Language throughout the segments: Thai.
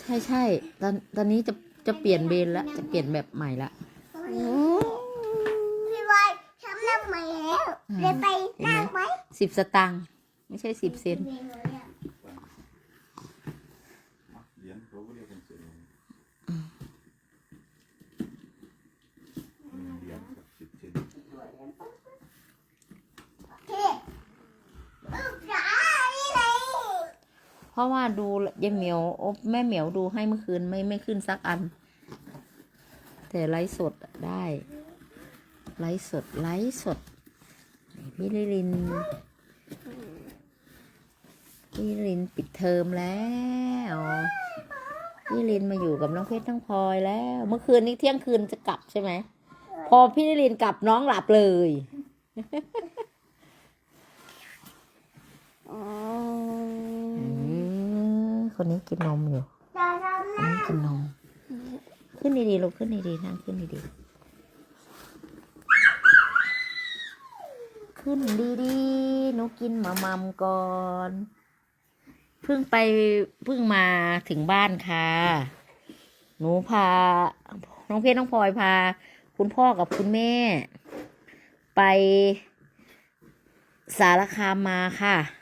ใช่ใช่ตอนตอนนี้จะจะเปลี่ยนเบนละจะเปลี่ยนแบบใหม่ละพี่บอยทำน้ำใหม่แล้วเลยไปนั่งไว้สิบสตางค์ไม่ใช่สิบเซน เหรียญเขาก็เรียกเป็นเศษเหรียญหนึ่งเหรียญกับสิบเซน พี่ลูกจ๋านี่เลย เพราะว่าดูยายเหมียวอ๊ะแม่เหมียวดูให้เมื่อคืนไม่ไม่ขึ้นสักอัน แต่ไลฟ์สดได้ ไลฟ์สดไลฟ์สดพี่ลิลินพี่ลิลินปิดเทอมแล้วพี่ลินมาอยู่กับน้องเพชรน้องพลอยแล้ว เมื่อคืนนี้เที่ยงคืนจะกลับใช่ไหมพอพี่ลิลินกลับน้องหลับเลย อืม คนนี้กินนมอยู่จะทำคนนี้กินนม ขึ้นดีๆลูกขึ้นดีๆนั่งขึ้นดีๆขึ้นดีๆหนูกินมามัมก่อนเพิ่งไปเพิ่งมาถึงบ้านค่ะ หนูพา น้องเพชรน้องพลอยพา คุณพ่อกับคุณแม่ ไปสารคามมาค่ะ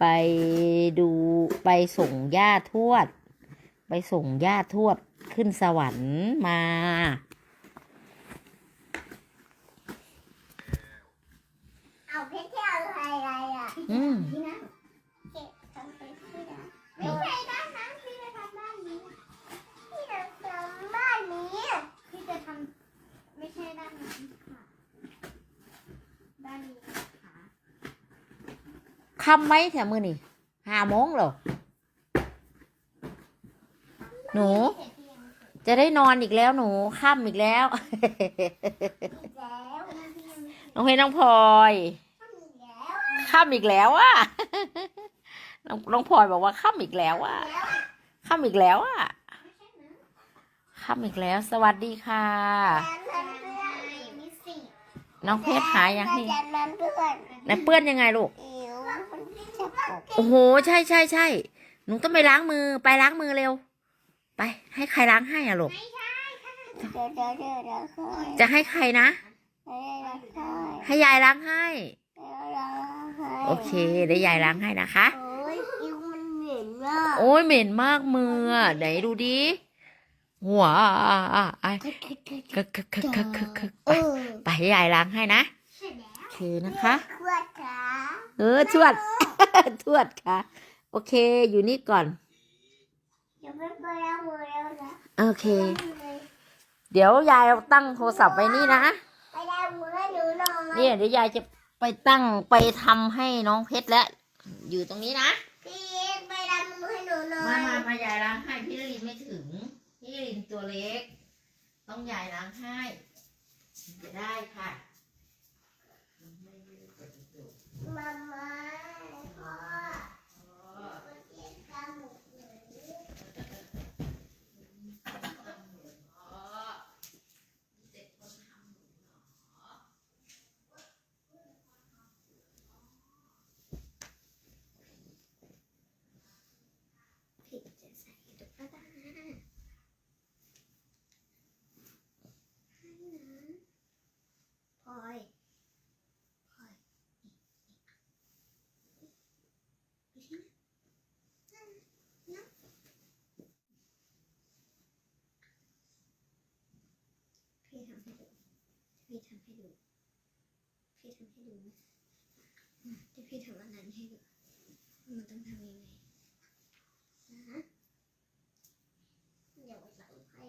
ไปดูไปส่งย่าทวด ไปส่งย่าทวดขึ้นสวรรค์มา คำไหมแถวมือนี่ห้าโมงเหรอหนู จะได้นอนอีกแล้วหนูค่ำอีกแล้วแล้วน้องเพชรน้องพลอยแล้วค่ำอีกแล้วอะน้องน้องพลอยบอกว่าค่ำอีกแล้วอะแล้วค่ำอีกแล้วอะค่ำอีกแล้ว สวัสดีค่ะมีสี่น้องเพชรหายยังนี่จะนั้นเพื่อนไหนเปื้อนยังไงลูกอิ๋วมันจะปก โอ้โห ใช่ใช่ใช่หนูต้องไปล้างมือ ไปล้างมือเร็ว ไป ให้ใครล้างให้อะลูกเดี๋ยวเดี๋ยวเดี๋ยวเดี๋ยวค่อยจะให้ใครนะเดี๋ยวค่อยให้ยายล้างให้เดี๋ยวเดี๋ยวค่อยโอเคเดี๋ยวยายล้างให้นะคะ โอ้ยอิ๋วมันเหม็นมากโอ้ยเหม็นมากมืออะไหนดูดิหัวอะไอ้กึกกึกกึกกึกกึกกึกเอไปอไปให้ยายล้างให้นะใช่แล้วโอเคนะคะขวดขาเออทวด ทวดค่ะ โอเค อยู่นี่ก่อน เดี๋ยวไปไปล้างมือแล้วนะโอเค เดี๋ยวยายเอาตั้งโทรศัพท์ไว้นี่นะ ไปล้างมือให้หนูหน่อยเนี่ยเดี๋ยวยายจะไปตั้งไปทำให้น้องเพชรแล้ว อยู่ตรงนี้นะ พี่ไปล้างมือให้หนูหน่อมายมามายายล้างให้พี่ลินไม่ถึง พี่ลินตัวเล็ก ต้องยายล้างให้จะได้ค่ะ มาม่าพ่อเก็บกระหมู ผิดจะใส่ตุ๊กตาให้นะพลอยพลอยไปที่นั่นนั่นพี่ทำให้ดู พี่ทำ ให้ดู พี่ทำให้ดูนะเดี๋ยวพี่ทำอันนั้นให้ดู มันต้องทำยังไง นะ เดี๋ยวใส่ให้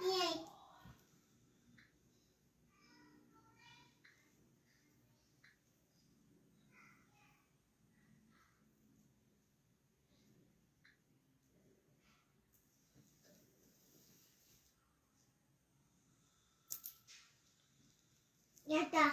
นี่ไง เนี่ยจ้ะ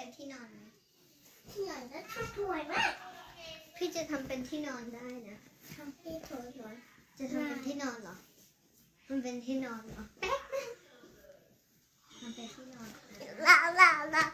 เป็นที่นอนไหมที่ไหนแล้วทำสวยมากพี่จะทำเป็นที่นอนได้นะทำที่สวยสวยจะทำเป็นที่นอนเหรอ มันเป็นที่นอนเหรอมันเป็นที่นอน ลาลาลา